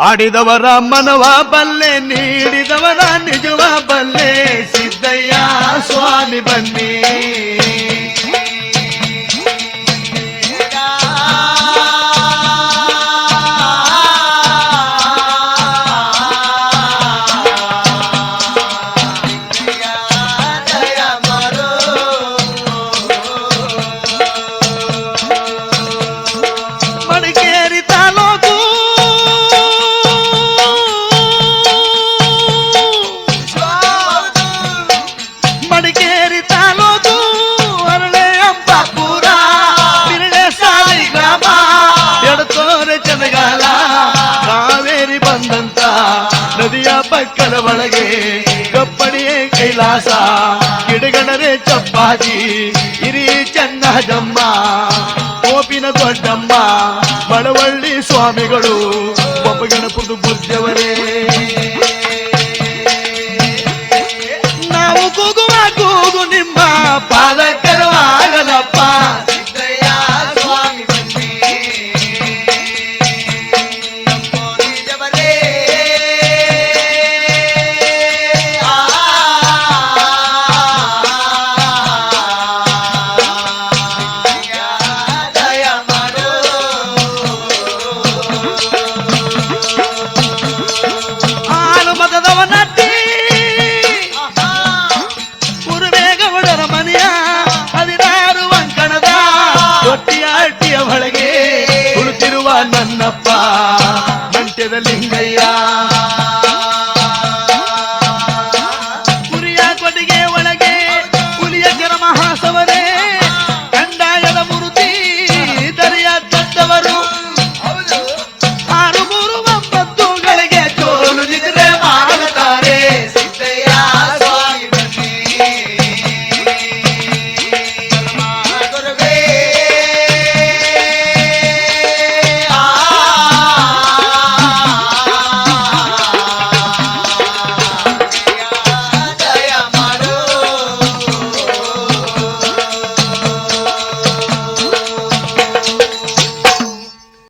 ಆಡಿದವರ ಮನವ ಬಲ್ಲೆ ನೀಡಿದವರ ನಿಜವ ಬಲ್ಲೆ ಸಿದ್ದಯ್ಯ ಸ್ವಾಮಿ ಬನ್ನಿ ನದಿಯ ಪಕ್ಕದ ಒಳಗೆ ಕಪ್ಪಡಿಯೇ ಕೈಲಾಸ, ಗಿಡಗಣರೆ ಚಪ್ಪಾಜಿ ಇರಿ ಚೆನ್ನಜಮ್ಮ ಕೋಪಿನ ದೊಡ್ಡಮ್ಮ, ಮಳವಳ್ಳಿ ಸ್ವಾಮಿಗಳು ಬೊಬ್ಬಗಣಪುರದ ಬುದ್ಧವರೇ. ಆಳು ಮತದವನಟ್ಟಿ ಉರುವೇಗೌಡರ ಮನೆಯ ಹದಿನಾರು ಅಂಕಣದ ತೊಟ್ಟಿಯ ಅಟ್ಟಿಯ ಒಳಗೆ ಕುಳಿತಿರುವ ನನ್ನಪ್ಪ ಮಂಟ್ಯದ ಲಿಂಗಯ್ಯ.